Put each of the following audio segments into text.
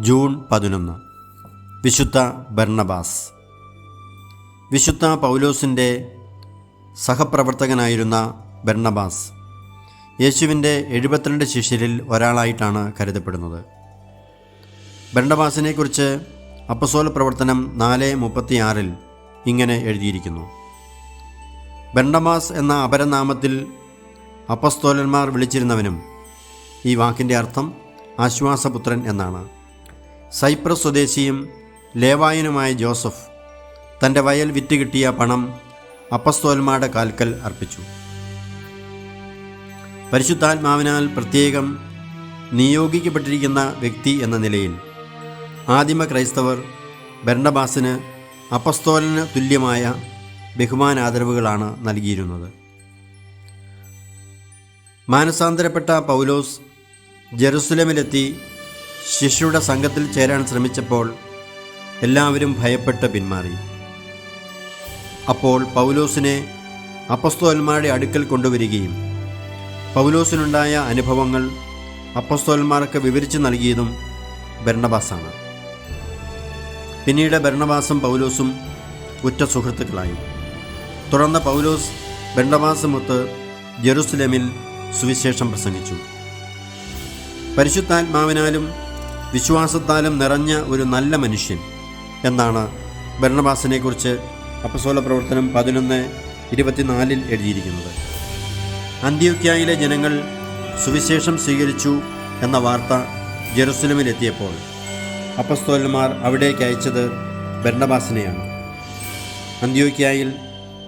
June പതിനൊന്ന്. വിശുദ്ധ Barnabas. വിശുദ്ധ പൗലോസിന്റെ സഹപ്രവർത്തകനായിരുന്ന ബർണബാസ് യേശുവിന്റെ എഴുപത്തിരണ്ട് ശിഷ്യരിൽ ഒരാളായിട്ടാണ് കരുതപ്പെടുന്നത്. ബർണബാസിനെക്കുറിച്ച് അപ്പസോല പ്രവർത്തനം നാല് മുപ്പത്തിയാറിൽ ഇങ്ങനെ എഴുതിയിരിക്കുന്നു. ബർണബാസ് എന്ന അപരനാമത്തിൽ അപ്പസ്തോലന്മാർ വിളിച്ചിരുന്നവനും ഈ വാക്കിന്റെ അർത്ഥം ആശ്വാസപുത്രൻ എന്നാണ്. സൈപ്രസ് സ്വദേശിയും ലേവായനുമായ ജോസഫ് തന്റെ വയൽ വിറ്റ് കിട്ടിയ പണം അപ്പസ്തോൽമാരുടെ കാൽക്കൽ അർപ്പിച്ചു. പരിശുദ്ധാത്മാവിനാൽ പ്രത്യേകം നിയോഗിക്കപ്പെട്ടിരിക്കുന്ന വ്യക്തി എന്ന നിലയിൽ ആദിമ ക്രൈസ്തവർ ബർണബാസിന് അപ്പസ്തോലന് തുല്യമായ ബഹുമാനാദരവുകളാണ് നൽകിയിരുന്നത്. മാനസാന്തരപ്പെട്ട പൗലോസ് ജെറുസലേമിലെത്തി ശിഷ്യരുടെ സംഘത്തിൽ ചേരാൻ ശ്രമിച്ചപ്പോൾ എല്ലാവരും ഭയപ്പെട്ട് പിന്മാറി. അപ്പോൾ പൗലോസിനെ അപ്പസ്തോന്മാരുടെ അടുക്കൽ കൊണ്ടുവരികയും പൗലോസിനുണ്ടായ അനുഭവങ്ങൾ അപ്പസ്തോന്മാർക്ക് വിവരിച്ചു നൽകിയതും ബർണബാസാണ് പിന്നീട് ബർണബാസും പൗലോസും ഉറ്റ സുഹൃത്തുക്കളായി. തുടർന്ന് പൗലോസ് ബർണബാസുമൊത്ത് ജെറുസലേമിൽ സുവിശേഷം പ്രസംഗിച്ചു. പരിശുദ്ധാത്മാവിനാലും വിശ്വാസത്താലും നിറഞ്ഞ ഒരു നല്ല മനുഷ്യൻ എന്നാണ് ഭരണബാസിനെക്കുറിച്ച് അപ്പസോല പ്രവർത്തനം പതിനൊന്ന് ഇരുപത്തിനാലിൽ എഴുതിയിരിക്കുന്നത്. അന്ത്യോക്യായിലെ ജനങ്ങൾ സുവിശേഷം സ്വീകരിച്ചു എന്ന വാർത്ത ജെറുസലമിലെത്തിയപ്പോൾ അപ്പസ്തോലന്മാർ അവിടേക്ക് അയച്ചത് ഭരണബാസിനെയാണ് അന്ത്യോക്യായിൽ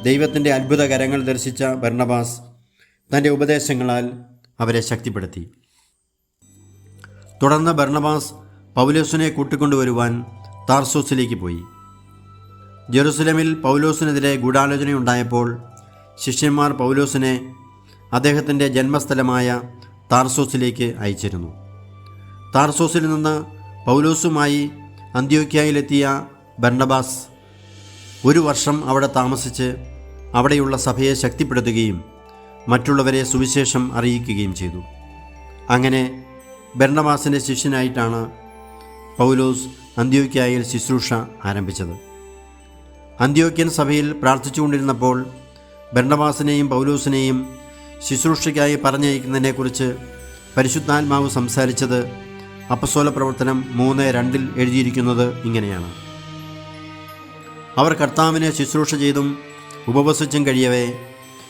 ദൈവത്തിന്റെ അത്ഭുതകരങ്ങൾ ദർശിച്ച ഭരണബാസ് തന്റെ ഉപദേശങ്ങളാൽ അവരെ ശക്തിപ്പെടുത്തി. തുടർന്ന് ബർണബാസ് പൗലോസിനെ കൂട്ടിക്കൊണ്ടുവരുവാൻ താർസോസിലേക്ക് പോയി. ജെറുസലമിൽ പൗലോസിനെതിരെ ഗൂഢാലോചനയുണ്ടായപ്പോൾ ശിഷ്യന്മാർ പൗലോസിനെ അദ്ദേഹത്തിന്റെ ജന്മസ്ഥലമായ താർസോസിലേക്ക് അയച്ചിരുന്നു. താർസോസിൽ നിന്ന് പൗലോസുമായി അന്ത്യോക്യായിലെത്തിയ ബർണബാസ് ഒരു വർഷം അവിടെ താമസിച്ച് അവിടെയുള്ള സഭയെ ശക്തിപ്പെടുത്തുകയും മറ്റുള്ളവരെ സുവിശേഷം അറിയിക്കുകയും ചെയ്തു. അങ്ങനെ ബർണബാസിന്റെ ശിഷ്യനായിട്ടാണ് പൗലോസ് അന്ത്യോക്യായിൽ ശുശ്രൂഷ ആരംഭിച്ചത്. അന്ത്യോക്യൻ സഭയിൽ പ്രാർത്ഥിച്ചുകൊണ്ടിരുന്നപ്പോൾ ഭരണവാസിനെയും പൗലോസിനെയും ശുശ്രൂഷയ്ക്കായി പറഞ്ഞയക്കുന്നതിനെക്കുറിച്ച് പരിശുദ്ധാത്മാവ് സംസാരിച്ചത് അപ്പസോല പ്രവർത്തനം മൂന്ന് രണ്ടിൽ എഴുതിയിരിക്കുന്നത് ഇങ്ങനെയാണ്. അവർ കർത്താവിനെ ശുശ്രൂഷ ചെയ്തും ഉപവസിച്ചും കഴിയവേ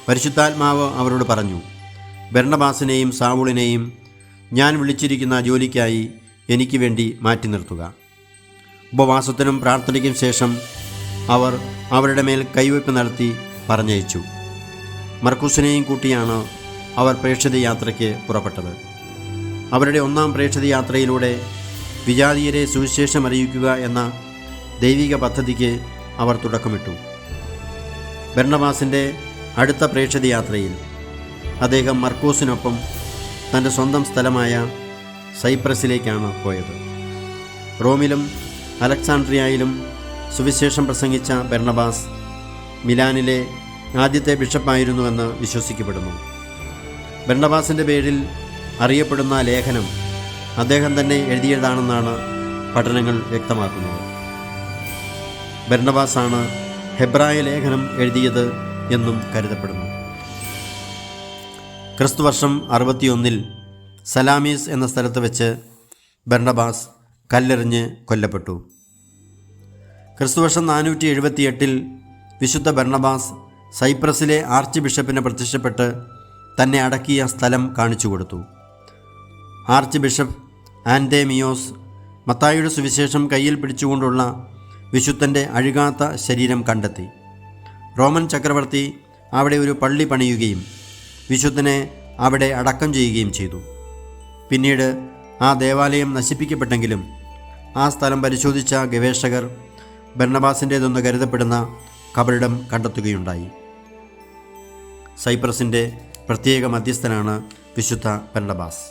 പരിശുദ്ധാത്മാവ് അവരോട് പറഞ്ഞു ഭരണവാസിനെയും സാവൂളിനെയും ഞാൻ വിളിച്ചിരിക്കുന്ന ജോലിക്കായി എനിക്ക് വേണ്ടി മാറ്റി നിർത്തുക. ഉപവാസത്തിനും പ്രാർത്ഥനയ്ക്കും ശേഷം അവർ അവരുടെ മേൽ കൈവയ്പ് നടത്തി പറഞ്ഞയച്ചു. മർക്കൂസിനെയും കൂട്ടിയാണ് അവർ പ്രേക്ഷിത യാത്രയ്ക്ക് പുറപ്പെട്ടത്. അവരുടെ ഒന്നാം പ്രേക്ഷിത യാത്രയിലൂടെ വിജാതീയരെ സുവിശേഷം അറിയിക്കുക എന്ന ദൈവിക പദ്ധതിക്ക് അവർ തുടക്കമിട്ടു. ഭരണവാസിന്റെ അടുത്ത പ്രേക്ഷിത യാത്രയിൽ അദ്ദേഹം മർക്കൂസിനൊപ്പം തന്റെ സ്വന്തം സ്ഥലമായ സൈപ്രസിലേക്കാണ് പോയത്. റോമിലും അലക്സാണ്ട്രിയയിലും സുവിശേഷം പ്രസംഗിച്ച ബെർണബാസ് മിലാനിലെ ആദ്യത്തെ ബിഷപ്പായിരുന്നുവെന്ന് വിശ്വസിക്കപ്പെടുന്നു. ബെർണബാസിന്റെ പേരിൽ അറിയപ്പെടുന്ന ലേഖനം അദ്ദേഹം തന്നെ എഴുതിയതാണെന്നാണ് പഠനങ്ങൾ വ്യക്തമാക്കുന്നത്. ബെർണബാസാണ് ഹെബ്രായ ലേഖനം എഴുതിയത് എന്നും കരുതപ്പെടുന്നു. ക്രിസ്തുവർഷം അറുപത്തിയൊന്നിൽ സലാമീസ് എന്ന സ്ഥലത്ത് വെച്ച് ബർണബാസ് കല്ലെറിഞ്ഞ് കൊല്ലപ്പെട്ടു. ക്രിസ്തുവർഷം നാനൂറ്റി എഴുപത്തിയെട്ടിൽ വിശുദ്ധ ബർണബാസ് സൈപ്രസിലെ ആർച്ച് ബിഷപ്പിനെ പ്രത്യക്ഷപ്പെട്ട് തന്നെ അടക്കിയ സ്ഥലം കാണിച്ചു കൊടുത്തു. ആർച്ച് ബിഷപ്പ് ആൻഡേമിയോസ് മത്തായിയുടെ സുവിശേഷം കയ്യിൽ പിടിച്ചുകൊണ്ടുള്ള വിശുദ്ധന്റെ അഴുകാത്ത ശരീരം കണ്ടെത്തി. റോമൻ ചക്രവർത്തി അവിടെ ഒരു പള്ളി പണിയുകയും വിശുദ്ധനെ അവിടെ അടക്കം ചെയ്യുകയും ചെയ്തു. പിന്നീട് ആ ദേവാലയം നശിപ്പിക്കപ്പെട്ടെങ്കിലും ആ സ്ഥലം പരിശോധിച്ച ഗവേഷകർ ബർണബാസിന്റേതെന്ന് കരുതപ്പെടുന്ന കബറിടം കണ്ടെത്തുകയുണ്ടായി. സൈപ്രസിന്റെ പ്രത്യേക മധ്യസ്ഥനാണ് വിശുദ്ധ ബർണബാസ്.